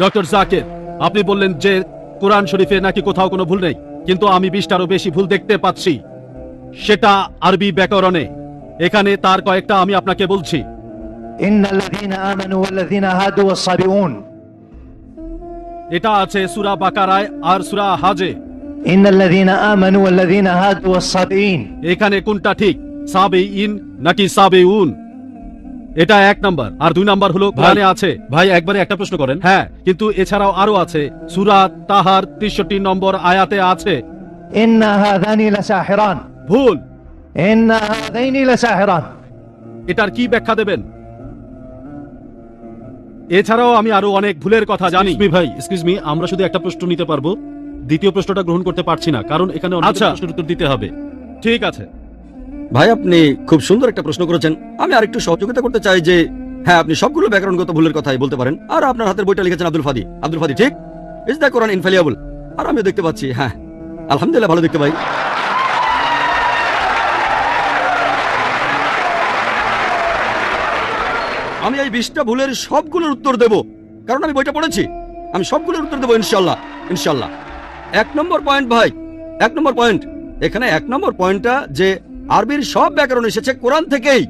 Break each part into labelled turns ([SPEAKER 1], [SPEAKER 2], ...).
[SPEAKER 1] Doctor Zakir আপনি বললেন যে কোরআন শরীফে নাকি কোথাও কোনো ভুল নেই কিন্তু আমি বিশটারও বেশি ভুল দেখতে পাচ্ছি। সেটা আরবি ব্যাকরণে। এখানে তার কয়েকটা আমি আপনাকে বলছি। এটা আছে সুরা বাকারায় আর সুরা হাজে। এখানে কোনটা ঠিক সাবে ইন নাকি সাবে উন এটা এক নাম্বার। আর দুই নাম্বার হলো কোরআনে আছে ভাই একবারে একটা প্রশ্ন করেন। হ্যাঁ কিন্তু এছাড়াও আরও আছে সুরা তাহার 63 নম্বর আয়াতে আছে। ভুল। এটার কি ব্যাখ্যা দেবেন? এছাড়াও আমি আরও অনেক ভুলের কথা জানি। ভাই এক্সকিউজ মি আমরা শুধু একটা প্রশ্ন নিতে পারব। দ্বিতীয় প্রশ্নটা গ্রহণ করতে পারছি না কারণ এখানে অনেক আচ্ছা। প্রশ্নের উত্তর দিতে হবে। ঠিক আছে।
[SPEAKER 2] ভাই, আপনি খুব সুন্দর একটা প্রশ্ন করেছেন। আমি আরেকটু সহযোগিতা করতে চাই যে হ্যাঁ আপনি সবগুলো ব্যাকরণগত ভুলের কথাই বলতে পারেন। আর আপনার হাতের বইটা লিখেছেন আব্দুল ফাদি। আব্দুল ফাদি, ঠিক? ইজ দ্য কোরআন ইনফেলিয়াবল আর আমিও দেখতে পাচ্ছি হ্যাঁ। আলহামদুলিল্লাহ, ভালো দেখতে পাই আমি এই বিশটা ভুলের সবগুলোর উত্তর দেব। কারণ আমি বইটা পড়েছি। আমি সবগুলোর উত্তর দেবো ইনশাল্লাহ ইনশাল্লাহ এক নম্বর পয়েন্ট ভাই, এক নম্বর পয়েন্ট এখানে এক নম্বর পয়েন্টটা যে আরবির সব ব্যাকরণ এসেছে কোরআন থেকেই।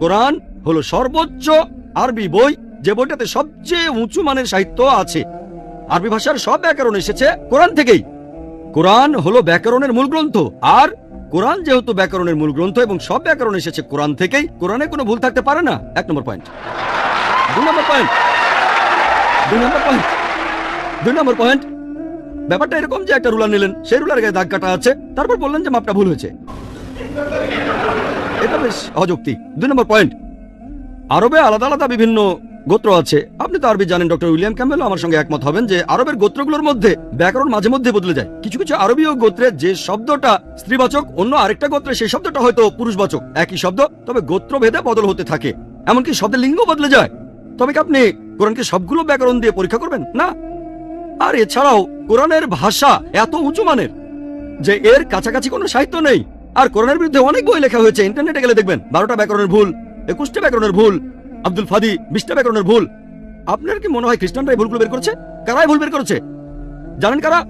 [SPEAKER 2] কোরআন হলো সর্বোচ্চ আরবি বই, যে বইটাতে সবচেয়ে উঁচু মানের সাহিত্য আছে। আরবি ভাষার সব ব্যাকরণ এসেছে কোরআন থেকেই। কোরআন হলো ব্যাকরণের মূল গ্রন্থ, আর কোরআন যেহেতু ব্যাকরণের মূল গ্রন্থ এবং সব ব্যাকরণ এসেছে কোরআন থেকেই, কোরআনে কোনো ভুল থাকতে পারে না? এক নম্বর পয়েন্ট দুই নম্বর পয়েন্ট দুই নম্বর পয়েন্ট দুই নম্বর পয়েন্ট ব্যাপারটা এরকম যে একটা রুলার নিলেন, সেই রুলার গায়ে দাগ কাটা আছে, তারপর বললেন যে মাপটা ভুল হয়েছে। এটা বেশ অযৌক্তি। দুই নম্বর পয়েন্ট। আরবে আলাদা আলাদা বিভিন্ন গোত্র আছে। আপনি তো আরবি জানেন, ডক্টর উইলিয়াম ক্যাম্বেল আমার সঙ্গে একমত হবেন যে আরবের গোত্রগুলোর মধ্যে ব্যাকরণ মাঝে মধ্যে বদলে যায়। কিছু কিছু আরবীয় গোত্রে যে শব্দটা স্ত্রীবাচক, অন্য আরেকটা গোত্রে সেই শব্দটা হয়তো পুরুষবাচক। একই শব্দ, তবে গোত্র ভেদে বদল হতে থাকে। এমনকি শব্দের লিঙ্গ বদলে যায়। তবে কি আপনি কোরআনকে সবগুলো ব্যাকরণ দিয়ে পরীক্ষা করবেন? না। আর এছাড়াও কোরআনের ভাষা এত উঁচু মানের যে এর কাছাকাছি কোনো সাহিত্য নেই। আর কোরআনের বিরুদ্ধে অনেক বই লেখা হয়েছে ইন্টারনেটে গেলে দেখবেন। বারোটা ব্যাকরণের ভুল, একুশটা ব্যাকরণের ভুল, আব্দুল ফাদি বিশটা ব্যাকরণের ভুল। আপনার কি মনে হয় খ্রিস্টানরাই ভুলগুলো বের করেছে? কারাই ভুল বের করেছে? জানেন কারা?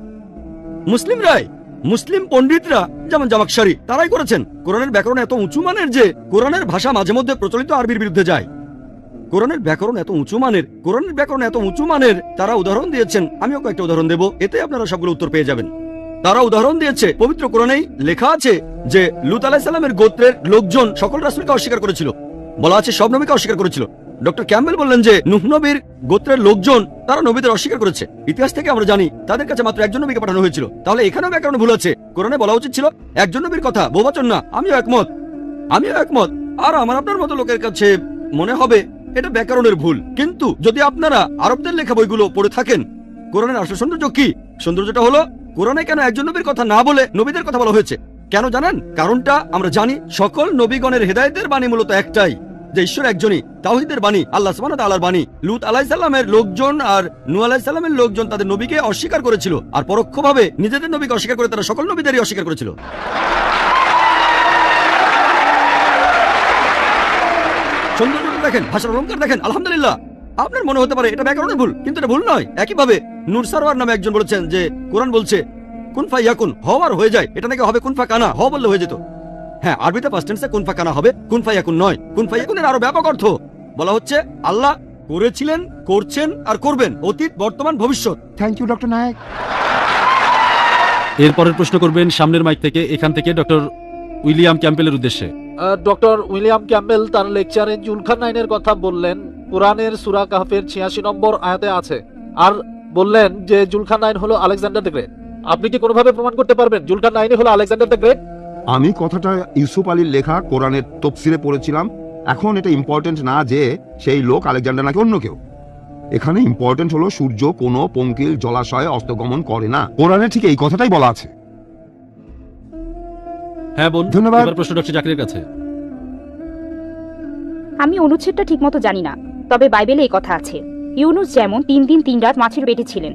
[SPEAKER 2] মুসলিমরাই। মুসলিম পণ্ডিতরা, যেমন জামাকশারি তারাই করেছেন। কোরআনের ব্যাকরণ এত উঁচু মানের যে, কোরআনের ভাষা মাঝে মধ্যে প্রচলিত আরবির বিরুদ্ধে যায়। কোরআনের ব্যাকরণ এত উঁচু মানের, কোরআনের ব্যাকরণ এত উঁচু মানের, তারা উদাহরণ দিয়েছেন। আমিও কয়েকটা উদাহরণ দেব, এতে আপনারা সবগুলো উত্তর পেয়ে যাবেন। তারা উদাহরণ দিয়েছে, পবিত্র কোরআনেই লেখা আছে যে, লুত আলাহিসাল্লামের গোত্রের লোকজন সকল রাসুলকে অস্বীকার করেছিল। বলা আছে সব নবীকে অস্বীকার করেছিল। ডক্টর ক্যাম্বেল বললেন যে, নুহ নবীর গোত্রের লোকজন তারা নবীদের অস্বীকার করেছে। ইতিহাস থেকে আমরা জানি, তাদের কাছে মাত্র একজন নবীকে পাঠানো হয়েছিল। তাহলে এখানেও ব্যাকরণ ভুল আছে। কোরআনে বলা উচিত ছিল, একজন নবীর কথা, বহুবচন না, আমিও একমত। আমিও একমত। আর আমার আপনার মতো লোকের কাছে মনে হবে, এটা ব্যাকরণের ভুল। কিন্তু যদি আপনারা আরবদের লেখা বইগুলো পড়ে থাকেন, কোরআনের আসল সৌন্দর্য কি? সৌন্দর্যটা হলো কোরআনে কেন একজন নবীর কথা না বলে নবীদের কথা বলা হয়েছে? কেন জানেন? কারণটা আমরা জানি, সকল নবীগণের হেদায়েতের বাণী মূলত একটাই, যে ঈশ্বর একজনই, তাওহিদের বাণী, আল্লাহ ওয়া বাণী। লুত আলাইহিসসালামের লোকজন আর নূহ আলাইহিসসালামের লোকজন তাদের নবীকে অস্বীকার করেছিল, আর পরোক্ষভাবে নিজেদের নবীকে অস্বীকার করে তারা সকল নবীদেরই অস্বীকার করেছিল। সৌন্দর্যটা দেখেন, ভাষার অলঙ্কার দেখেন, আলহামদুলিল্লাহ। আপনার মনে হতে পারে এটা ব্যাকরণের ভুল কিন্তু এটা ভুল নয়। একইভাবে নূর সারওয়ার নামে একজন বলেছেন যে কোরআন বলছে কোন ফা ইয়াকুন হওয়ার হয়ে যায়। এটা নাকি হবে কোন ফা কানা? হ বললে হয়ে যেত। হ্যাঁ আরবিতে ফার্স্ট টেন্সে কোন ফা কানা হবে কোন ফা ইয়াকুন নয়। কোনফা ইয়াকুনের আরও ব্যাপক অর্থ। বলা হচ্ছে আল্লাহ করেছিলেন করছেন আর করবেন অতীত বর্তমান ভবিষ্যৎ।
[SPEAKER 3] থ্যাংক ইউ ডক্টর নায়ক
[SPEAKER 1] এরপরের প্রশ্ন করবেন সামনের মাইক থেকে এখান থেকে ডক্টর উইলিয়াম ক্যাম্পেলের উদ্দেশ্যে।
[SPEAKER 4] ডক্টর উইলিয়াম ক্যাম্পেল তার লেকচারে জুলখান নাইনের কথা বললেন। কোরআনের সুরা কাহফের ছিয়াশি নম্বর আয়াতে আছে। আর বললেন যে জুলখান নাইন হলো আলেকজান্ডার দ্য গ্রেট। আপনি কি কোনোভাবে প্রমাণ করতে পারবেন জুলখান নাইনই হলো আলেকজান্ডার দ্য গ্রেট?
[SPEAKER 3] আমি কথাটা ইউসুফ আলীর লেখা কোরআনের তফসিরে পড়েছিলাম। এখন এটা ইম্পর্টেন্ট না যে সেই লোক আলেকজান্ডার নাকি অন্য কেউ। এখানে ইম্পর্টেন্ট হলো সূর্য কোনো পঙ্কিল জলাশয়ে অস্তগমন করে না। কোরআনে ঠিক এই কথাটাই বলা আছে।
[SPEAKER 1] হ্যাঁ বোন
[SPEAKER 3] ধন্যবাদ।
[SPEAKER 1] এবার প্রশ্ন ডক্টর জাকিরের কাছে।
[SPEAKER 5] আমি অনুচ্ছেদটা ঠিকমতো জানি না। তবে বাইবেলে এই কথা আছে। ইউনুস যেমন তিন দিন তিন রাত মাছের পেটে ছিলেন,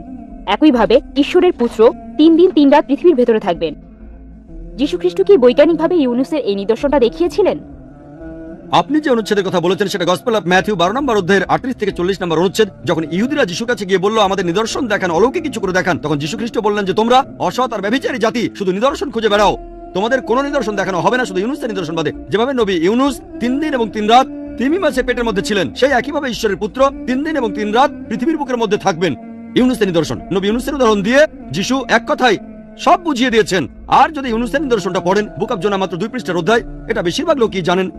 [SPEAKER 5] একইভাবে ঈশ্বরের পুত্র তিন দিন তিন রাত পৃথিবীর ভেতরে থাকবেন। যীশুখ্রিস্ট কি বৈজ্ঞানিকভাবে ইউনুসের এই নিদর্শনটা দেখিয়েছিলেন?
[SPEAKER 2] আপনি যে অনুচ্ছেদের কথা বলেছেন সেটা গসপেল অফ ম্যাথিউ বারো নম্বর অধ্যায়ের আটত্রিশ থেকে চল্লিশ নম্বর অনুচ্ছেদ, যখন ইহুদিরা যিশুর কাছে গিয়ে বলল, আমাদের নিদর্শন দেখান, অলৌকিক কিছু করে দেখান, তখন যিশু খ্রিস্ট বললেন যে, তোমরা অসৎ আর ব্যভিচারী জাতি, শুধু নিদর্শন খুঁজে বেড়াও। তোমাদের কোনো নিদর্শন দেখানো হবে না, শুধু ইউনুসের নিদর্শন বাদে। যেভাবে নবী ইউনুস তিন দিন এবং তিন রাত তিমি মাসে পেটের মধ্যে ছিলেন। সেই একইভাবে ঈশ্বরের পুত্র তিন দিন এবং তিন রাত পৃথিবীর বুকের মধ্যে থাকবেন। ইউনুসের নিদর্শন। নবী ইউনুসের উদাহরণ দিয়ে যিশু এক কথায় সব বুঝিয়ে দিয়েছেন। আর যদি ইউনুসের নিদর্শনটা পড়েন, বুক অফ জোনা মাত্র দুই পৃষ্ঠার অধ্যায়, এটা বেশিরভাগ লোকই জানেন।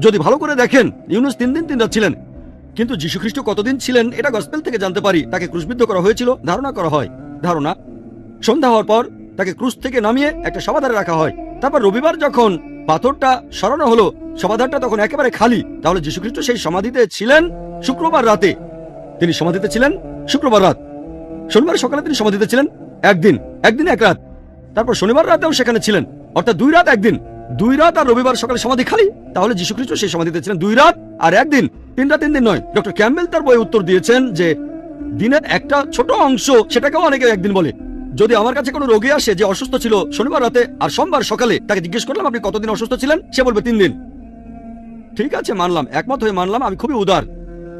[SPEAKER 2] যদি ভালো করে দেখেন, ইউনুস তিন দিন তিন রাত ছিলেন। কিন্তু যীশুখ্রিস্ট কতদিন ছিলেন, এটা গসপেল থেকে জানতে পারি। তাকে ক্রুশবিদ্ধ করা হয়েছিল, ধারণা করা হয়। ধারণা, সন্ধ্যা হওয়ার পর তাকে ক্রুশ থেকে নামিয়ে একটা সমাধারে রাখা হয়। তারপর রবিবার যখন পাথরটা সরানো হলো, সমাধানটা তখন একেবারে খালি। তাহলে যীশুখ্রিস্ট সেই সমাধিতে ছিলেন শুক্রবার রাতে। তিনি সমাধিতে ছিলেন শুক্রবার রাত। শনিবার সকালে তিনি সমাধিতে ছিলেন একদিন একদিন এক রাত। তারপর শনিবার রাতেও সেখানে ছিলেন। অর্থাৎ দুই রাত একদিন। দুই রাত আর রবিবার সকালে সমাধি খালি। তাহলে যীশুখ্রিস্ট সেই সমাধিতে ছিলেন দুই রাত আর একদিন। তিন রাত, তিন দিন নয়। ডক্টর ক্যাম্বেল তার বই উত্তর দিয়েছেন যে দিনের একটা ছোট অংশ সেটাকেও অনেকে একদিন বলে। যদি আমার কাছে কোনো রোগী আসে যে অসুস্থ ছিল শনিবার রাতে আর সোমবার সকালে তাকে জিজ্ঞেস করলাম, আপনি কতদিন অসুস্থ ছিলেন? সে বলবে, তিন দিন। ঠিক আছে, মানলাম। একমত হয়ে মানলাম। আমি খুবই উদার।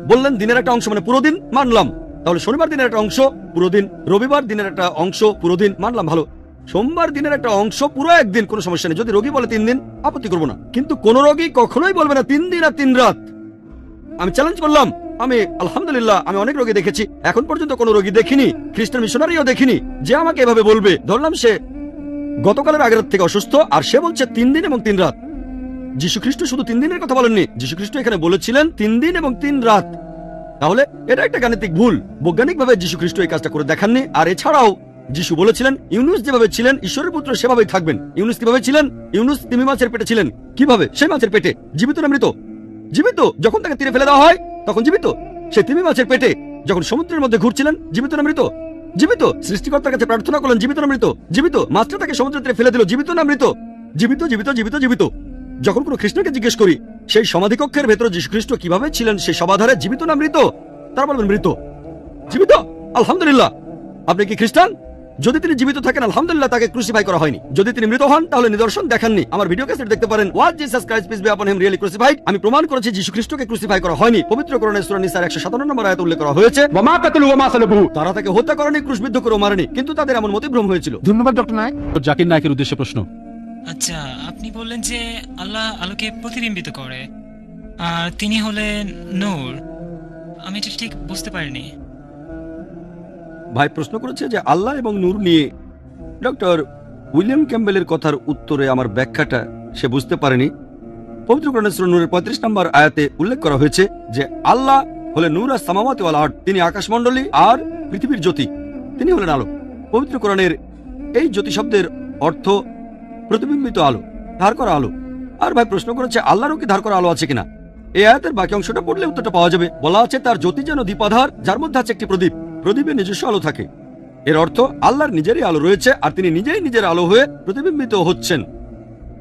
[SPEAKER 2] বললেন, দিনের একটা অংশ মানে পুরো দিন? মানলাম। তাহলে শনিবার দিনের একটা অংশ পুরো দিন। রবিবার দিনের একটা অংশ পুরো দিন। মানলাম, ভালো। সোমবার দিনের একটা অংশ পুরো একদিন, কোনো সমস্যা নেই। যদি রোগী বলে তিন দিন, আপত্তি করব না। কিন্তু কোন রোগী কখনোই বলবে না তিন দিন আর তিন রাত। আমি চ্যালেঞ্জ করলাম। আমি, আলহামদুলিল্লাহ, আমি অনেক রোগী দেখেছি। এখন পর্যন্ত কোনো রোগী দেখিনি, খ্রিস্টান মিশনারিও দেখিনি। যে আমাকে এভাবে বলবে, ধরলাম সে গতকালের আগের থেকে অসুস্থ, আর সে বলছে তিন দিন এবং তিন রাত। যীশু খ্রিস্ট শুধু তিন দিনের কথা বলেননি যীশু খ্রিস্ট এখানে বলেছিলেন তিন দিন এবং তিন রাত। তাহলে এটা একটা গাণিতিক ভুল। বৈজ্ঞানিকভাবে যীশু খ্রিস্ট এই কাজটা করে দেখাননি, আর এছাড়াও যিশু বলেছিলেন, ইউনুস যেভাবে ছিলেন, ঈশ্বরের পুত্র সেভাবেই থাকবেন। ইউনুস কীভাবে ছিলেন? ইউনুস তিমি মাছের পেটে ছিলেন। কীভাবে? সেই মাছের পেটে। জীবিত না মৃত? জীবিত? যখন তাকে তীরে ফেলে দেওয়া হয় তখন জীবিত। সেই তিমি মাছের পেটে যখন সমুদ্রের মধ্যে ঘুরছিলেন, জীবিত না মৃত? জীবিত। সৃষ্টিকর্তার কাছে প্রার্থনা করলেন, জীবিত না মৃত? জীবিত। মাছটা তাকে সমুদ্রের তীরে ফেলে দিল, জীবিত না মৃত? জীবিত জীবিত জীবিত জীবিত। যখন কোনো কৃষ্ণকে জিজ্ঞেস করি, সেই সমাধিকক্ষের ভেতরে যীশু খ্রিস্ট কীভাবে ছিলেন সেই সমাধারে জীবিত না মৃত? তারা বলবেন মৃত। জীবিত? আলহামদুলিল্লাহ। আপনি কি খ্রিস্টান? যদি তিনি জীবিত থাকেন আলহামদুলিল্লাহ তাকে ক্রুসিফাই করা হয়নি। যদি তিনি মৃত হন তাহলে নিদর্শন দেখাননি। আমার ভিডিও ক্যাসেট দেখতে পারেন। Was Jesus Christ peace be upon him really crucified আমি প্রমাণ করেছি যীশু খ্রিস্টকে ক্রুসিফাই করা হয়নি। পবিত্র কোরআনের সূরা নিসার 157 নম্বর আয়াত উল্লেখ করা হয়েছে
[SPEAKER 6] ওয়া মা কাতালু ওয়া মা সালাবু
[SPEAKER 2] তারা তাকে হত্যা করেনি ক্রুশবিদ্ধ করে মারেনি কিন্তু তাদের এমন মতিভ্রম হয়েছিল।
[SPEAKER 6] ধন্যবাদ ডক্টর নায়ক।
[SPEAKER 1] জাকির নায়কের উদ্দেশ্যে প্রশ্ন।
[SPEAKER 7] আচ্ছা আপনি বললেন যে আল্লাহ আলোকে প্রতিবিম্বিত করে আর তিনি হলেন নূর। আমি এটা ঠিক বুঝতে পারিনি।
[SPEAKER 2] ভাই প্রশ্ন করেছে যে আল্লাহ এবং নূর নিয়ে ডক্টর উইলিয়াম ক্যাম্বেলের কথার উত্তরে আমার ব্যাখ্যাটা সে বুঝতে পারেনি। পবিত্র নূরের পঁয়ত্রিশ নম্বর আয়াতে উল্লেখ করা হয়েছে যে আল্লাহ হলেন নূর আর ওয়াল আর্দ, তিনি আকাশমণ্ডলী আর পৃথিবীর জ্যোতি, তিনি হলেন আলো। পবিত্র কোরআনের এই জ্যোতি শব্দের অর্থ প্রতিবিম্বিত আলো, ধার করা আলো। আর ভাই প্রশ্ন করেছে, আল্লাহরও কি ধার করা আলো আছে কিনা? এই আয়াতের বাকি অংশটা পড়লে উত্তরটা পাওয়া যাবে। বলা আছে, তার জ্যোতি যেন দীপাধার যার মধ্যে আছে একটি প্রদীপ। প্রদীপের নিজস্ব আলো থাকে। এর অর্থ, আল্লাহর নিজেরই আলো রয়েছে আর তিনি নিজেই নিজের আলো হয়ে প্রতিবিম্বিত হচ্ছেন।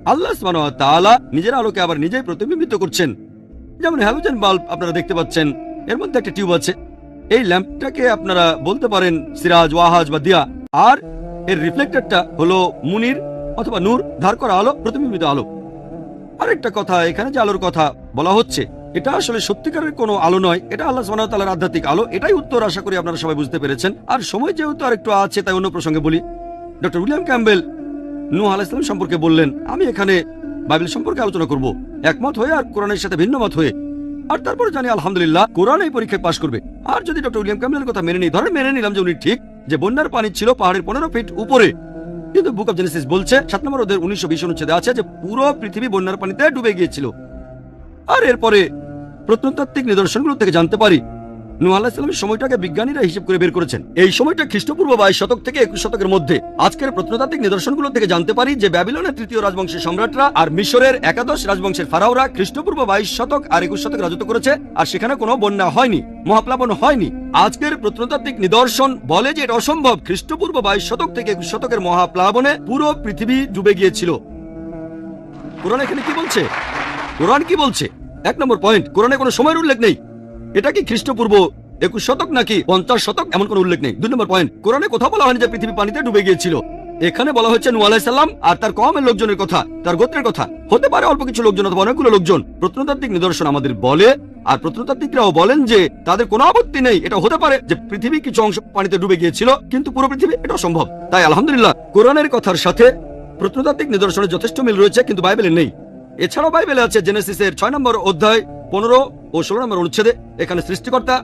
[SPEAKER 2] আল্লাহ তাআলা নিজের আলোকে আবার নিজেই প্রতিবিম্বিত করছেন। যেমন হ্যালোজেন বাল্ব আপনারা দেখতে পাচ্ছেন, এর মধ্যে একটা টিউব আছে। এই ল্যাম্পটাকে আপনারা বলতে পারেন সিরাজ, ওয়াহাজ বা দিয়া। আর এর রিফ্লেক্টরটা হলো মুনির অথবা নূর, ধার করা আলো, প্রতিবিম্বিত আলো। আরেকটা কথা, এখানে যে আলোর কথা বলা হচ্ছে এটা আসলে সত্যিকারের কোনো আলো নয়, এটা আল্লাহ ওয়া আধ্যাত্মিক আলো, এটাই উত্তর আশা করি আপনারা সবাই বুঝতে পেরেছেন। আর সময় যেহেতু আর একটু আছে, তাই অন্য প্রসঙ্গে বলি। ডক্টর উইলিয়াম ক্যাম্বেল নু আলাইহিস সালাম সম্পর্কে বললেন, আমি এখানে বাইবেল সম্পর্কে আলোচনা করব, একমত হয়ে আর কোরআনের সাথে ভিন্ন মত হয়ে। আর তারপরে জানি আলহামদুলিল্লাহ, কোরআন এই পরীক্ষায় পাশ করবে। আর যদি ডক্টর উইলিয়াম ক্যাম্বেলের কথা মেনে নিই, ধরেন মেনে নিলাম যে উনি ঠিক, যে বন্যার পানি ছিল পাহাড়ের পনেরো ফিট উপরে। কিন্তু বুক অফ জেনেসিস বলছে, সাত নম্বর ওদের উনিশশো বিশ অনুচ্ছেদে আছে যে পুরো পৃথিবী বন্যার পানিতে ডুবে গিয়েছিল। আর এরপরে প্রত্নতাত্ত্বিক নিদর্শনগুলো থেকে জানতে পারি। নূহ আলাহিসাল্লামের সময়টাকে বিজ্ঞানীরা হিসেব করে বের করেছেন। এই সময়টা খ্রিস্টপূর্ব বাইশ শতক থেকে একুশ শতকের মধ্যে। আজকের প্রত্নতাত্ত্বিক নিদর্শনগুলো থেকে জানতে পারি যে ব্যাবিলনের তৃতীয় রাজবংশের সম্রাটরা আর মিশরের একাদশ রাজবংশের ফারাওরা খ্রিস্টপূর্ব বাইশ শতক আর একুশ শতক রাজত্ব করেছে আর সেখানে কোনো বন্যা হয়নি, মহাপ্লাবন হয়নি। আজকের প্রত্নতাত্ত্বিক নিদর্শন বলে যে এটা অসম্ভব, খ্রিস্টপূর্ব বাইশ শতক থেকে একুশ শতকের মহাপ্লাবনে পুরো পৃথিবী ডুবে গিয়েছিল। কোরআন এখানে কি বলছে? কোরআন কি বলছে? এক নম্বর পয়েন্ট কোরআনে কোনো সময়ের উল্লেখ নেই। এটা কি খ্রিস্টপূর্ব একুশ শতক নাকি পঞ্চাশ শতক? এমন কোনো উল্লেখ নেই। দুই নম্বর পয়েন্ট কোরআনে কোথাও বলা হয়নি যে পৃথিবী পানিতে ডুবে গিয়েছিল। এখানে বলা হচ্ছে নু আলাইসাল্লাম আর তার কমের লোকজনের কথা, তার গোত্রের কথা। হতে পারে অল্প কিছু লোকজন অথবা অনেকগুলো লোকজন। প্রত্নতাত্ত্বিক নিদর্শন আমাদের বলে, আর প্রত্নতাত্ত্বিকরাও বলেন যে তাদের কোনো আপত্তি নেই। এটা হতে পারে যে পৃথিবী কিছু অংশ পানিতে ডুবে গিয়েছিল, কিন্তু পুরো পৃথিবী এটা সম্ভব। তাই আলহামদুলিল্লাহ, কোরআনের কথার সাথে প্রত্নতাত্ত্বিক নিদর্শনের যথেষ্ট মিল রয়েছে, কিন্তু বাইবেলে নেই। এছাড়াও বাইবেলে আছে জেনেসিসের ছয় নম্বর অধ্যায় পনেরো ও ষোলো নম্বর অনুচ্ছেদে, এখানে সৃষ্টিকর্তা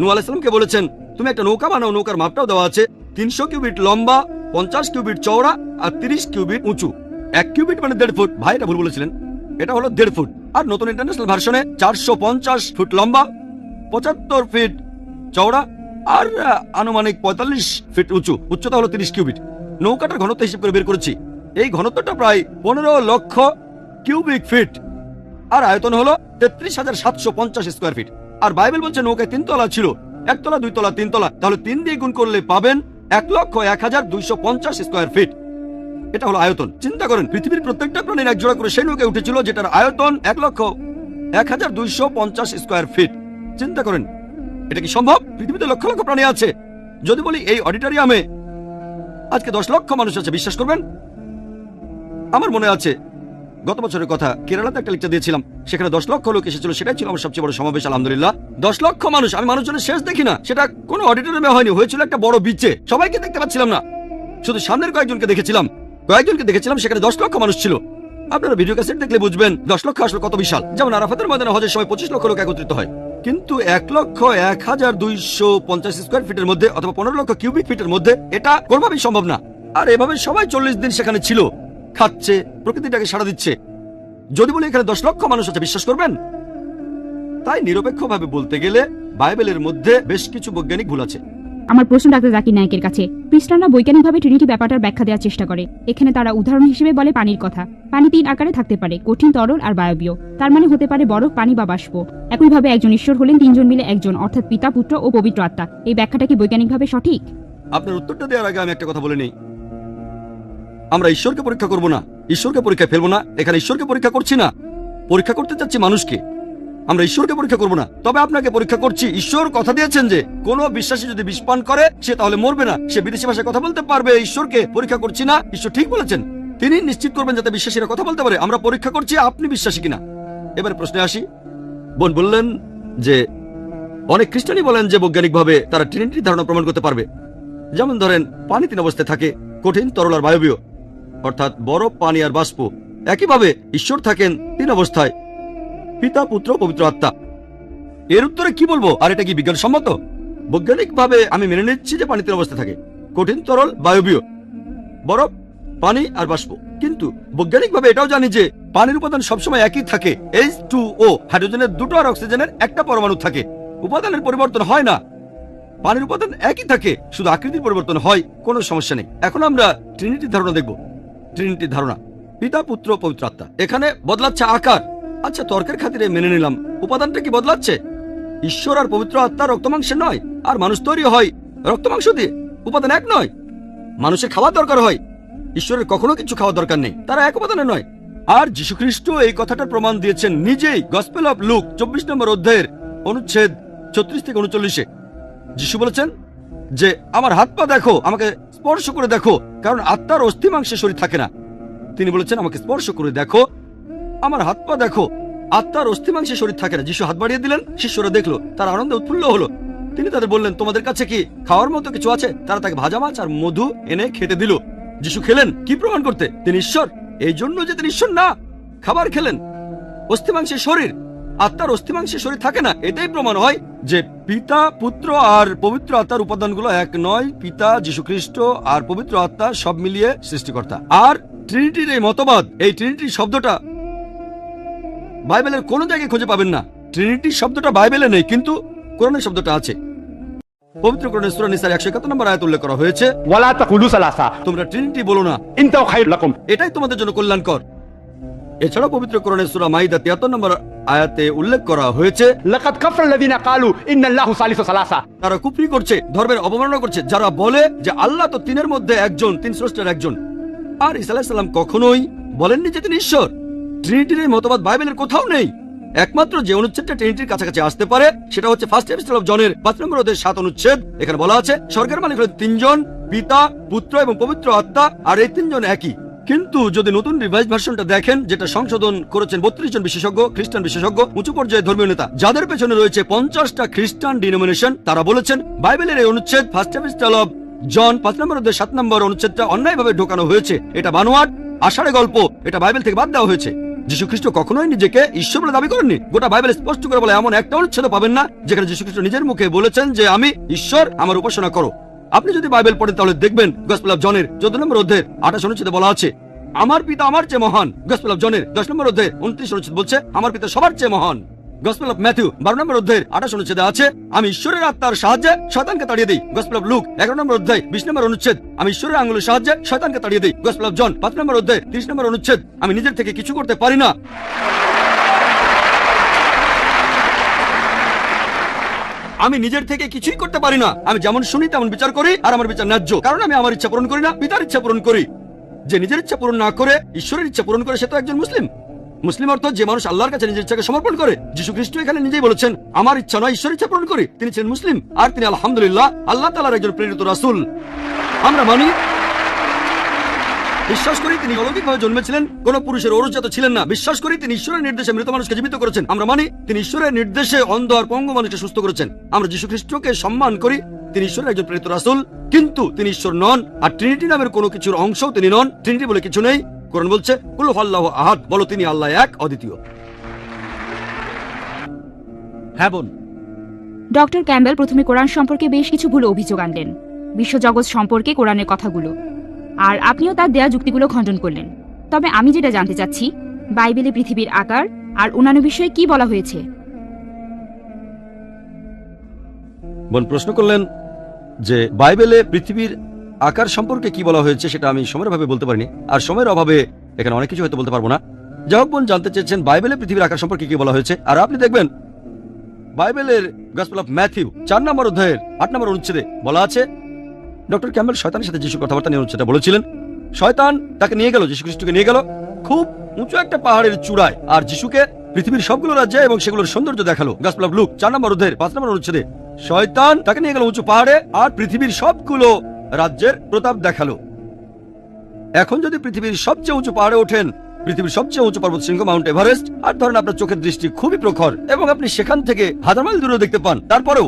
[SPEAKER 2] নু আলাইসালামকে বলেছেন, তুমি একটা নৌকা বানাও, নৌকার মাপটাও দেওয়া আছে। তিনশো কিউবিট লম্বা, পঞ্চাশ কিউবিট চওড়া আর তিরিশ কিউবিট উঁচু। এক কিউবিট মানে দেড় ফুট। ভাই, এটা ভুল বলেছিলেন। এটা হলো দেড় ফুট। আর নতুন ইন্টারন্যাশনাল ভার্সনে চারশো পঞ্চাশ ফুট লম্বা, পঁচাত্তর ফিট চওড়া আর আনুমানিক পঁয়তাল্লিশ ফিট উঁচু। উচ্চতা হলো তিরিশ কিউবিট। নৌকাটার ঘনত্ব হিসেব করে বের করেছি। এই ঘনত্বটা প্রায় পনেরো লক্ষ কিউবিক ফিট। আর আয়তন হলো তেত্রিশ হাজার সাতশো পঞ্চাশ স্কোয়ার ফিট। আর বাইবেল বলছে নৌকায় তিনতলা ছিল। একতলা, দুইতলা, তিনতলা। তাহলে তিন দিয়ে গুণ করলে পাবেন এক লক্ষ এক হাজার দুইশো পঞ্চাশ স্কোয়ার ফিট। এটা হলো আয়তন। চিন্তা করেন, পৃথিবীর প্রত্যেকটা প্রাণীর এক জোড়া করে সেই নৌকায় উঠেছিল যেটার আয়তন এক লক্ষ এক হাজার দুইশো পঞ্চাশ স্কোয়ার ফিট। চিন্তা করেন, এটা কি সম্ভব? পৃথিবীতে লক্ষ লক্ষ প্রাণী আছে। যদি বলি এই অডিটোরিয়ামে আজকে দশ লক্ষ মানুষ আছে, বিশ্বাস করবেন? আমার মনে আছে গত বছরের কথা কেরালাতে একটা লেকচার দিয়েছিলাম। সেখানে দশ লক্ষ লোক এসেছিল, সেটাই ছিল আমার সবচেয়ে বড় সমাবেশ, আলহামদুলিল্লাহ। দশ লক্ষ মানুষ, আমি মানুষজনের শেষ দেখি না। সেটা কোনো অডিটোরিয়ামে হয়নি, হয়েছিল একটা বড় বিচে সবাইকে দেখতে পাচ্ছিলাম না। শুধু সামনের কয়েকজনকে দেখেছিলাম। কয়েকজনকে দেখেছিলাম, সেখানে দশ লক্ষ মানুষ ছিল। আপনারা ভিডিও ক্যাসেট দেখলে বুঝবেন, দশ লক্ষ আসলে কত বিশাল। যেমন আরাফাতের ময়দানে হজের সময় পঁচিশ লক্ষ লোক একত্রিত হয়। কিন্তু এক লক্ষ এক হাজার দুইশো পঞ্চাশ স্কোয়ার ফিটের মধ্যে অথবা পনেরো লক্ষ কিউবিক ফিটের মধ্যে এটা কোনোভাবেই সম্ভব না। আর এভাবে সবাই চল্লিশ দিন সেখানে ছিল। খাচ্ছে প্রকৃতিটাকে সাড়া দিচ্ছে। যদি বলি এখানে দশ লক্ষ মানুষ আছে বিশ্বাস করবেন? তাই নিরপেক্ষভাবে বলতে গেলে বাইবেলের মধ্যে বেশ কিছু বৈজ্ঞানিক ভুল আছে।
[SPEAKER 5] আমার প্রশ্ন ডাক্তার জাকির নায়কের কাছে খ্রিস্টানরা বৈজ্ঞানিকভাবে ট্রিনিটি ব্যাপারটার ব্যাখ্যা দেওয়ার চেষ্টা করে। এখানে তারা উদাহরণ হিসেবে বলে পানির কথা। পানি তিন আকারে থাকতে পারে কঠিন তরল আর বায়বীয়। তার মানে হতে পারে বরফ পানি বা বাষ্প। একইভাবে একজন ঈশ্বর হলেন তিনজন মিলে একজন অর্থাৎ পিতা পুত্র ও পবিত্র আত্মা। এই ব্যাখ্যাটা কি বৈজ্ঞানিকভাবে সঠিক?
[SPEAKER 2] আপনার উত্তরটা দেওয়ার আগে আমি একটা কথা বলে নিই। আমরা ঈশ্বরকে পরীক্ষা করব না। ঈশ্বরকে পরীক্ষা ফেলব না। এখানে ঈশ্বরকে পরীক্ষা করছি না। পরীক্ষা করতে চাচ্ছি মানুষকে। আমরা ঈশ্বরকে পরীক্ষা করব না। তবে আপনাকে পরীক্ষা করছি। ঈশ্বর কথা দিয়েছেন যে, কোন বিশ্বাসী যদি বিষ পান করে, সে তাহলে মরবে না। সে বিদেশি ভাষায় কথা বলতে পারবে। ঈশ্বরকে পরীক্ষা করছি না। ঈশ্বর ঠিক বলেছেন। তিনি নিশ্চিত করবেন যাতে বিশ্বাসীরা কথা বলতে পারে। আমরা পরীক্ষা করছি, আপনি বিশ্বাসী কিনা? এবারে প্রশ্নে আসি। বোন বললেন যে, অনেক খ্রিস্টানই বলেন যে, বৈজ্ঞানিকভাবে তারা ট্রিনিটির ধারণা প্রমাণ করতে পারবে। যেমন ধরেন, পানি তিন অবস্থায় থাকে। কঠিন, তরল আর বায়বীয়। অর্থাৎ বরফ, পানি আর বাষ্প একইভাবে ঈশ্বর থাকেন তিন অবস্থায়, পিতা, পুত্র, পবিত্র আত্মা। এর উত্তরে কি বলব? আর এটা কি বিজ্ঞানসম্মত? বৈজ্ঞানিকভাবে আমি মেনে নিচ্ছি যে পানিতে অবস্থা থাকে। কঠিন, তরল, বায়বীয়। বরফ, পানি আর বাষ্প। কিন্তু বৈজ্ঞানিকভাবে এটাও জানি যে পানির উপাদান সবসময় একই থাকে। এইচ টু ও হাইড্রোজেনের দুটো আর অক্সিজেনের একটা পরমাণু থাকে। উপাদানের পরিবর্তন হয় না। পানির উপাদান একই থাকে, শুধু আকৃতির পরিবর্তন হয়, কোনো সমস্যা নেই। এখন আমরা ট্রিনিটির ধারণা দেখব। ট্রিনিটির ধারণা। পিতা, পুত্র পবিত্র আত্মা এখানে বদলাচ্ছে আকার। আচ্ছা তর্কের খাতিরে মেনে নিলাম। উপাদানটা কি বদলাচ্ছে? ঈশ্বর আর পবিত্র আত্মা রক্তমাংসের নয়, আর মানুষ তৈরি হয় রক্তমাংস দিয়ে। উপাদান এক নয়। মানুষের খাওয়ার দরকার হয়। ঈশ্বরের কখনো কিছু খাওয়া দরকার নেই। তারা এক উপাদানে নয়। আর যীশুখ্রিস্ট এই কথাটার প্রমাণ দিয়েছেন নিজেই। গসপেল অফ লুক চব্বিশ নম্বর অধ্যায়ের অনুচ্ছেদ ছত্রিশ থেকে উনচল্লিশে। যিশু বলেছেন যে, আমার হাত পা দেখো, আমাকে স্পর্শ করে দেখো, কারণ আত্মার অস্থি মাংসে শরীর থাকে না। তিনি বলেছেন, আমাকে স্পর্শ করে দেখো, আমার হাত পা দেখো। আত্মার অস্থি মাংসে শরীর থাকে না। যিশু হাত বাড়িয়ে দিলেন, শিষ্যরা দেখল, তার আনন্দে উৎফুল্ল হলো। তিনি তাদের বললেন, তোমাদের কাছে কি খাওয়ার মতো কিছু আছে? তারা তাকে ভাজা মাছ আর মধু এনে খেতে দিল। যিশু খেলেন, কি প্রমাণ করতে? তিনি ঈশ্বর এই জন্য যে তিনি ঈশ্বর না, খাবার খেলেন। অস্থিমাংসের শরীর আত্মার অস্থিমাংশে শরীর থাকে না এটাই প্রমাণ হয় যে পিতা পুত্র আর পবিত্র আত্মার উপাদানগুলো এক নয়। পিতা যীশু খ্রিস্ট আর পবিত্র আত্মা সব মিলিয়ে সৃষ্টিকর্তা। আর ট্রিনিটির এই মতবাদ এই ট্রিনিটির শব্দটা বাইবেলের কোনো জায়গায় খুঁজে পাবেন না। ট্রিনিটি শব্দটা বাইবেলে নেই কিন্তু কোরআনের শব্দটা আছে। পবিত্র কোরআন সূরা নিসার 171 নম্বর আয়াত উল্লেখ করা হয়েছে
[SPEAKER 6] ওয়ালা তাকুলু সালাসা।
[SPEAKER 2] তোমরা ট্রিনিটি বলো না।
[SPEAKER 6] ইনতাও খায়রুল লাকুম।
[SPEAKER 2] এটাই তোমাদের জন্য কল্যাণকর। এছাড়া পবিত্র কোরআনের সূরা মাইদা 73 নম্বর আয়াতে উল্লেখ করা হয়েছে
[SPEAKER 6] লাকাদ কাফারাল্লাযিনা ক্বালু ইন্নাল্লাহু সালিসু সালাসা।
[SPEAKER 2] তারা কুফরি করছে ধর্মের অবমাননা করছে। যারা বলে যে আল্লাহ তো তিনের মধ্যে একজন তিন স্রষ্টার একজন। আর ঈসা আলাইহিস কখনোই বলেননি যে তিনি ঈশ্বর। ট্রিনিটির মতবাদ বাইবেলের কোথাও নেই। একমাত্র যে অনুচ্ছেদটা ট্রিনিটির কাছাকাছি আসতে পারে সেটা হচ্ছে ফার্স্ট এপিসোড অফ জনের পাঁচ নম্বর ওদের সাত অনুচ্ছেদ। এখানে বলা আছে স্বর্গের মালিক হল তিনজন পিতা পুত্র এবং পবিত্র আত্মা আর এই তিনজন একই। কিন্তু যদি নতুন রিভাইজ ভার্সনটা দেখেন, যেটা সংশোধন করেছেন বত্রিশ জন বিশেষজ্ঞ, খ্রিস্টান বিশেষজ্ঞ, উঁচু পর্যায়ে ধর্মীয় নেতা, যাদের পেছনে রয়েছে পঞ্চাশটা খ্রিস্টান ডিনোমিনেশন তারা বলেছেন, বাইবেলের এই অনুচ্ছেদ ফার্স্ট জন পাঁচ নম্বর অধ্যায়, সাত নম্বর অনুচ্ছেদটা অন্যায়ভাবে ঢোকানো হয়েছে। এটা বানোয়াট আষাঢ়ে গল্প, এটা বাইবেল থেকে বাদ দেওয়া হয়েছে। যীশু খ্রিস্ট কখনোই নিজেকে ঈশ্বর বলে দাবি করেননি। গোটা বাইবেল স্পষ্ট করে বলে, এমন একটা অনুচ্ছেদ পাবেন না, যেখানে যীশু খ্রিস্ট নিজের মুখে বলেছেন যে, আমি ঈশ্বর, আমার উপাসনা করো। আপনি যদি বাইবেল পড়েন তাহলে দেখবেন গসপেল অফ জনের চোদ্দ নম্বর অধ্যায়ের আঠাশ অনুচ্ছেদে বলা আছে, আমার পিতা আমার চেয়ে মহান। গসপেল জনের দশ নম্বর অধ্যায় উনত্রিশ অনুচ্ছেদ বলছে, আমার পিতা সবার চেয়ে মহান। গসপেল অফ ম্যাথিউ বারো নম্বর অধ্যায়ের আঠাশ অনুচ্ছেদে আছে, আমি ঈশ্বরের আত্মার সাহায্যে শয়তানকে তাড়িয়ে দিই। গসপেল অফ লুক এগারো নম্বর অধ্যায় বিশ নম্বর অনুচ্ছেদ, আমি ঈশ্বরের আঙ্গুলের সাহায্যে শয়তানকে তাড়িয়ে দিই। গসপেল অফ জন পাঁচ নম্বর অধ্যায় তিরিশ নম্বর অনুচ্ছেদ, আমি নিজের থেকে কিছু করতে পারি না। আমি নিজের থেকে কিছুই করতে পারি না। আমি যেমন শুনি, তেমন বিচার করি, আর আমার বিচার ন্যায্য। কারণ আমি আমার ইচ্ছা পূরণ করি না, পিতার ইচ্ছা পূরণ করি। যে নিজের ইচ্ছা পূরণ না করে, ঈশ্বরের ইচ্ছা পূরণ করে, সে তো একজন মুসলিম। মুসলিম অর্থ যে মানুষ আল্লাহর কাছে নিজের ইচ্ছাকে সমর্পণ করে। যীশু খ্রিস্ট এখানে নিজেই বলেছেন, আমার ইচ্ছা নয় ঈশ্বর ইচ্ছা পূরণ করি। তিনি ছিলেন মুসলিম, আর তিনি আলহামদুলিল্লাহ, আল্লাহ তালার একজন প্রেরিত রাসুল। আমরা মানি বিশ্বাস করি তিনি অলৌকিকভাবে জন্মেছিলেন। কোন পুরুষের ওরজাত ছিলেন না। বিশ্বাস করি তিনি ঈশ্বরের নির্দেশে মৃত মানুষকে জীবিত করেছেন। আমরা মানি, তিনি ঈশ্বরের নির্দেশে অন্ধ আর পঙ্গু মানুষকে সুস্থ করেছেন। আমরা যীশু খ্রিস্টকে সম্মান করি, তিনি ঈশ্বরের একজন প্রেরিত রাসূল। কিন্তু তিনি ঈশ্বর নন, আর ট্রিনিটি নামের কোনো কিছুর অংশও তিনি নন। ট্রিনিটি বলে কিছু নেই। কোরআন বলছে, কুল আল্লাহ আহাদ বলো তিনি আল্লাহ এক, অদ্বিতীয়।
[SPEAKER 1] হ্যাঁ বোন।
[SPEAKER 5] ডক্টর ক্যাম্বেল প্রথমে কোরআন সম্পর্কে বেশ কিছু ভুল অভিযোগ আনলেন। বিশ্বজগৎ সম্পর্কে কোরআনের কথাগুলো। আর আপনিও তার দেয়া যুক্তিগুলো খণ্ডন করলেন। তবে আমি যেটা জানতে চাচ্ছি, বাইবেলে পৃথিবীর আকার আর অন্যান্য বিষয়ে কি বলা হয়েছে?
[SPEAKER 2] বোন, প্রশ্ন করলেন যে বাইবেলে পৃথিবীর আকার সম্পর্কে কি বলা হয়েছে সেটা আমি সময়ের অভাবে বলতে পারিনি। আর সময়ের অভাবে এখানে অনেক কিছু হয়তো বলতে পারব না। যাই হোক বোন, জানতে চেয়েছেন বাইবেলে পৃথিবীর আকার সম্পর্কে কি বলা হয়েছে। আর আপনি দেখবেন বাইবেলের গসপেল অফ ম্যাথিউ চার নম্বর অধ্যায়ের আট নম্বর অনুচ্ছেদে বলা আছে ডক্টর ক্যাম্বেল শয়তানের সাথে যিশু কথাবার্তা নিয়ে অনুচ্ছেদে বলেছিলেন, শয়তান তাকে নিয়ে গেল যিশু খ্রিস্টকে নিয়ে গেল, খুব উঁচু একটা পাহাড়ের চূড়ায়, আর যিশুকে পৃথিবীর সবগুলো রাজ্যে এবং সেগুলোর সৌন্দর্য দেখাল। গসপেল অফ লুক চার নম্বর অধ্যায়ের পাঁচ নম্বর অনুচ্ছেদে, শয়তান তাকে নিয়ে গেল উঁচু পাহাড়ে, আর পৃথিবীর সবগুলো রাজ্যের প্রতাপ দেখাল। এখন যদি পৃথিবীর সবচেয়ে উঁচু পাহাড়ে ওঠেন, পৃথিবীর সবচেয়ে উঁচু পর্বত শৃঙ্গ, মাউন্ট এভারেস্ট, আর ধরেন আপনার চোখের দৃষ্টি খুবই প্রখর, এবং আপনি সেখান থেকে হাজার মাইল দূরে দেখতে পান, তারপরেও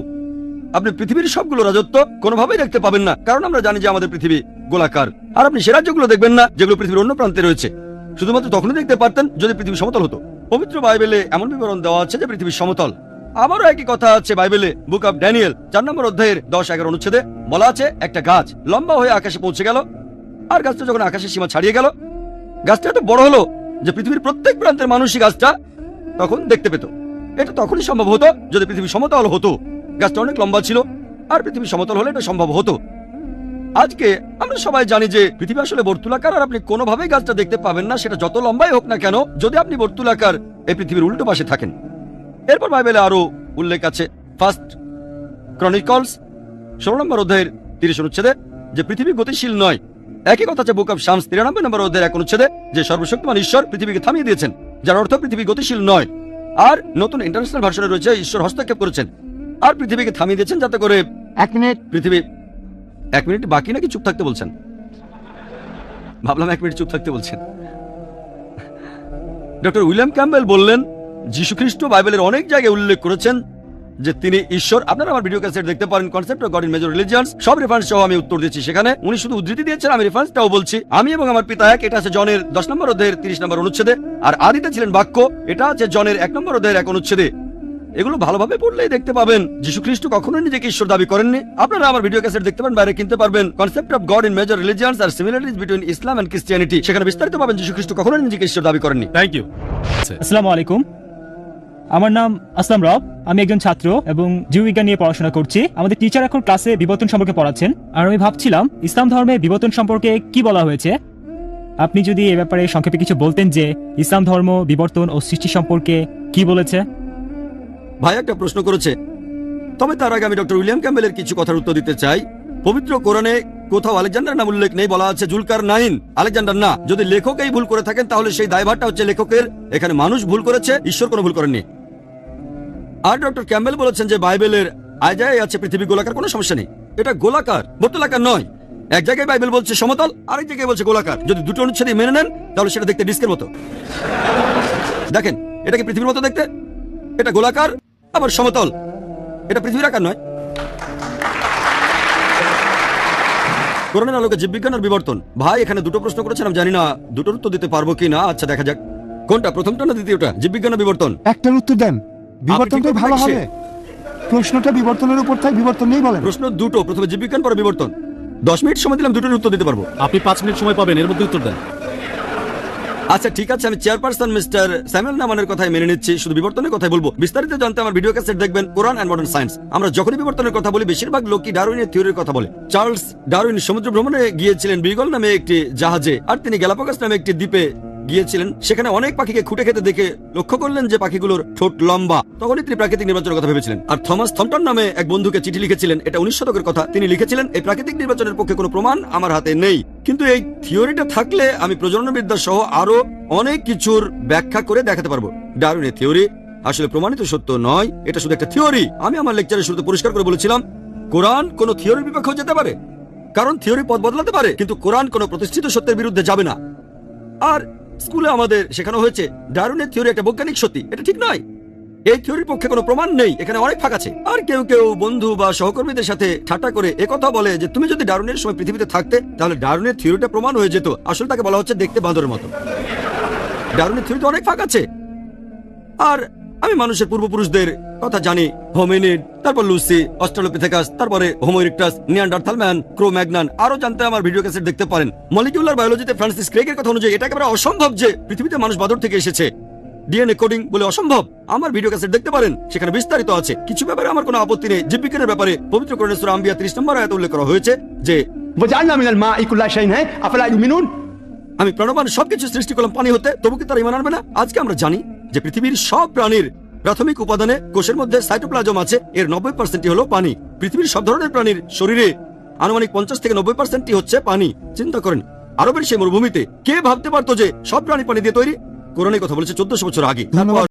[SPEAKER 2] আপনি পৃথিবীর সবগুলো রাজত্ব কোনোভাবেই দেখতে পাবেন না, কারণ আমরা জানি যে আমাদের পৃথিবী গোলাকার। আর আপনি সে রাজ্যগুলো দেখবেন না, যেগুলো পৃথিবীর অন্য প্রান্তে রয়েছে। শুধুমাত্র তখনই দেখতে পারতেন যদি পৃথিবী সমতল হতো। পবিত্র বাইবেলে এমন বিবরণ দেওয়া আছে যে পৃথিবী সমতল। আবারও একই কথা আছে বাইবেলে, বুক অফ ড্যানিয়েল, চার নম্বর অধ্যায়ের দশ এগারো অনুচ্ছেদে বলা আছে, একটা গাছ লম্বা হয়ে আকাশে পৌঁছে গেল, আর গাছটা যখন আকাশের সীমা ছাড়িয়ে গেল, গাছটা এত বড় হলো যে পৃথিবীর প্রত্যেক প্রান্তের মানুষই গাছটা তখন দেখতে পেত। এটা তখনই সম্ভব হতো যদি পৃথিবী সমতল হতো। গাছটা অনেক লম্বা ছিল, আর পৃথিবী সমতল হলে এটা সম্ভব হতো। আজকে আমরা সবাই জানি যে পৃথিবী আসলে বর্তুলাকার, আর আপনি কোনোভাবেই গাছটা দেখতে পাবেন না, সেটা যত লম্বাই হোক না কেন, যদি আপনি বর্তুলাকার, এই পৃথিবীর উল্টো পাশে থাকেন। এরপর বাইবেলে আরও উল্লেখ আছে, ফার্স্ট ক্রনিকলস, ষোলো নম্বর অধ্যায়ের তিরিশ অনুচ্ছেদে, যে পৃথিবী গতিশীল নয়। একই কথা আছে বুক অফ শামস, তিরানব্বই নম্বর অধ্যায়ের এক অনুচ্ছেদে, যে সর্বশক্তিমান ঈশ্বর পৃথিবীকে থামিয়ে দিয়েছেন, যার অর্থ পৃথিবী গতিশীল নয়। আর নতুন ইন্টারন্যাশনাল ভার্সনে রয়েছে, ঈশ্বর হস্তক্ষেপ করেছেন। আর পৃথিবীকে থামিয়ে দিয়েছেন যাতে করে
[SPEAKER 8] এক মিনিট।
[SPEAKER 2] পৃথিবী এক মিনিট বাকি নাকি চুপ থাকতে বলছেন? ভাবলাম এক মিনিট চুপ থাকতে বলছেন। ডক্টর উইলিয়াম ক্যাম্বেল বললেন যীশু খ্রিস্ট বাইবেলের অনেক জায়গায় উল্লেখ করেছেন যে তিনি ঈশ্বর। আপনারা আমার ভিডিও ক্যাসেট দেখতে পারেন concept of God in major religions. সব রেফারেন্স সহ আমি উত্তর দিচ্ছি সেখানে। উনি শুধু উদ্ধৃতি দিয়েছেন আমি রেফারেন্সটাও বলছি। আমি এবং আমার পিতা এক এটা আছে জনের দশ নম্বর অধ্যায়ের তিরিশ নম্বর অনুচ্ছেদে। আর আদিতে ছিলেন বাক্য এটা আছে জনের এক নম্বর অধ্যায়ের এক অনুচ্ছেদে। এগুলো ভালোভাবে পড়লেই দেখতে পাবেন। যীশু খ্রিস্ট কখনো নিজেকে ঈশ্বর দাবি করেননি। আপনারা আমার ভিডিও ক্যাসেট দেখতে পারেন বাইরে কিনতে পারবেন। Concept of God in major religions R similarities between Islam and Christianity সেখানে বিস্তারিত পাবেন যীশু খ্রিস্ট কখনোই নিজেকে ঈশ্বর দাবি করেননি।
[SPEAKER 1] থ্যাংক ইউ
[SPEAKER 9] আসসালামু আলাইকুম। আমার নাম আসলাম রব। আমি একজন ছাত্র এবং জীববিজ্ঞান নিয়ে পড়াশোনা করছি। আমাদের টিচার এখন ক্লাসে বিবর্তন সম্পর্কে পড়াচ্ছেন। আর আমি ভাবছিলাম ইসলাম ধর্মে বিবর্তন সম্পর্কে কি বলা হয়েছে? আপনি যদি এ ব্যাপারে সংক্ষেপে কিছু বলতেন যে ইসলাম ধর্ম বিবর্তন ও সৃষ্টি সম্পর্কে কি বলেছে?
[SPEAKER 2] ভাই একটা প্রশ্ন করেছে, তবে তার আগে আমি ডক্টর উইলিয়াম ক্যাম্বেলের কিছু কথার উত্তর দিতে চাই। পবিত্র কোরআনে কোথাও আলেকজান্ডার নাম উল্লেখ নেই, বলা আছে জুলকার নাইন। আলেকজান্ডার না, যদি লেখক এই ভুল করে থাকেন, তাহলে সেই দায়ভারটা হচ্ছে লেখকের। এখানে মানুষ ভুল করেছে, ঈশ্বর কোনো ভুল করেননি। আর ডক্টর ক্যাম্বেল বলেছেন যে বাইবেলের আয়জায় আছে পৃথিবী গোলাকার, কোনো সমস্যা নেই। এটা গোলাকার বর্তলাকার নয়। এক জায়গায় বাইবেল বলছে সমতল, আরেক জায়গায় বলছে গোলাকার। যদি দুটো অনুচ্ছেদই মেনে নেন, তাহলে সেটা দেখতে ডিস্কের মতো। দেখেন, এটা কি পৃথিবীর মতো দেখতে? এটা গোলাকার আবার সমতল। এটা পৃথিবীর আকার নয়। করোনার আলোকে জীববিজ্ঞান আর বিবর্তন। ভাই এখানে দুটো প্রশ্ন করেছেন আমি জানি না দুটোর উত্তর দিতে পারব কি না। আচ্ছা দেখা যাক। কোনটা প্রথমটা না দ্বিতীয়টা? জীববিজ্ঞান বিবর্তন।
[SPEAKER 10] একটার উত্তর দেন। বিবর্তনটাই ভালো হবে। প্রশ্নটা বিবর্তনের উপর থাকে বিবর্তন নেই বলেন।
[SPEAKER 2] প্রশ্ন দুটো প্রথমে জীববিজ্ঞান পরে বিবর্তন। দশ মিনিট সময় দিলাম দুটোর উত্তর দিতে পারব।
[SPEAKER 1] আপনি পাঁচ মিনিট সময় পাবেন এর মধ্যে উত্তর দেন।
[SPEAKER 2] আচ্ছা ঠিক আছে, আমি চেয়ারপারসন মিস্টার স্যামুয়েল নামানের কথাই মেনে নিচ্ছি। শুধু বিবর্তনের কথাই বলব। বিস্তারিত জানতে আমার ভিডিও ক্যাসেট দেখবেন, কোরআন অ্যান্ড মডার্ন সায়েন্স আমরা যখনই বিবর্তনের কথা বলি, বেশিরভাগ লোকই ডারউইনের থিওরির কথা বলে। চার্লস ডারউইন সমুদ্র ভ্রমণে গিয়েছিলেন বিগল নামে একটি জাহাজে, আর তিনি গ্যালাপাগাস নামে একটি দ্বীপে গিয়েছিলেন। সেখানে অনেক পাখিকে খুঁটে খেতে দেখে লক্ষ্য করলেন যে পাখিগুলোর ঠোঁট লম্বা। তখনই তিনি প্রাকৃতিক নির্বাচনের কথা ভেবেছিলেন। আর থমাস থমটন নামে এক বন্ধুকে চিঠি লিখেছিলেন। এটা উনিশ শতকের কথা। তিনি লিখেছিলেন, এই প্রাকৃতিক নির্বাচনের পক্ষে কোনো প্রমাণ আমার হাতে নেই। কিন্তু এই থিওরিটা থাকলে আমি প্রজননবিদ্যা সহ আরও অনেক কিছুর ব্যাখ্যা করে দেখাতে পারব। ডারউইনের থিওরি আসলে প্রমাণিত সত্য নয়, এটা শুধু একটা থিওরি। আমি আমার লেকচারের শুরুতে পরিষ্কার করে বলেছিলাম, কোরআন কোন থিওরির বিপক্ষেও যেতে পারে, কারণ থিওরি পথ বদলাতে পারে, কিন্তু কোরআন কোনো প্রতিষ্ঠিত সত্যের বিরুদ্ধে যাবে না। আর স্কুলে আমাদের শেখানো হয়েছে ডারুনের থিওরি একটা বৈজ্ঞানিক সত্যি, এটা ঠিক নয়। এই থিওরির পক্ষে কোনো প্রমাণ নেই, এখানে অনেক ফাঁক আছে। আর কেউ কেউ বন্ধু বা সহকর্মীদের সাথে ঠাট্টা করে একথা বলে যে, তুমি যদি ডারুনের সময় পৃথিবীতে থাকতে, তাহলে ডারুনের থিওরিটা প্রমাণ হয়ে যেত। আসলে তাকে বলা হচ্ছে দেখতে বাঁদরের মতো। ডারুনের থিওরিতে অনেক ফাঁক আছে। আর আমি মানুষের পূর্বপুরুষদের কথা জানি। হোমিনিড, তারপর লুসি, অস্ট্রালোপিথেকাস, তারপরে Homo erectus Neanderthal man Cro-Magnon আরও জানতে আমার ভিডিও ক্যাসেট দেখতে পারেন। মলিকিউলার বায়োলজিতে ফ্রান্সিস ক্রেগের কথা অনুযায়ী এটা একেবারে অসম্ভব যে, পৃথিবীতে মানুষ বাদর থেকে এসেছে। ডিএনএ কোডিং বলে অসম্ভব। আমার ভিডিও কাছে দেখতে পারেন সেখানে বিস্তারিত আছে। কিছু ব্যাপারে আমার কোনো আপত্তি নেই। জীববিজ্ঞানের ব্যাপারে পবিত্র করণেশ্বর আম্বিয়া ত্রিশ নম্বর আয়াত উল্লেখ করা হয়েছে যে আমি প্রাণবান সবকিছু সৃষ্টি করলাম পানি হতে তবু কি তারা ইমান আনবে না? আজকে আমরা জানি যে পৃথিবীর সব প্রাণীর প্রাথমিক উপাদানে কোষের মধ্যে সাইটোপ্লাজম আছে এর নব্বই পার্সেন্টই হলো পানি। পৃথিবীর সব ধরনের প্রাণীর শরীরে আনুমানিক পঞ্চাশ থেকে নব্বই পার্সেন্টটি হচ্ছে পানি। চিন্তা করেন আরবের সেই মরুভূমিতে কে ভাবতে পারতো যে সব প্রাণী পানি দিয়ে তৈরি? কোরআনে কথা বলেছে চোদ্দশো বছর আগে।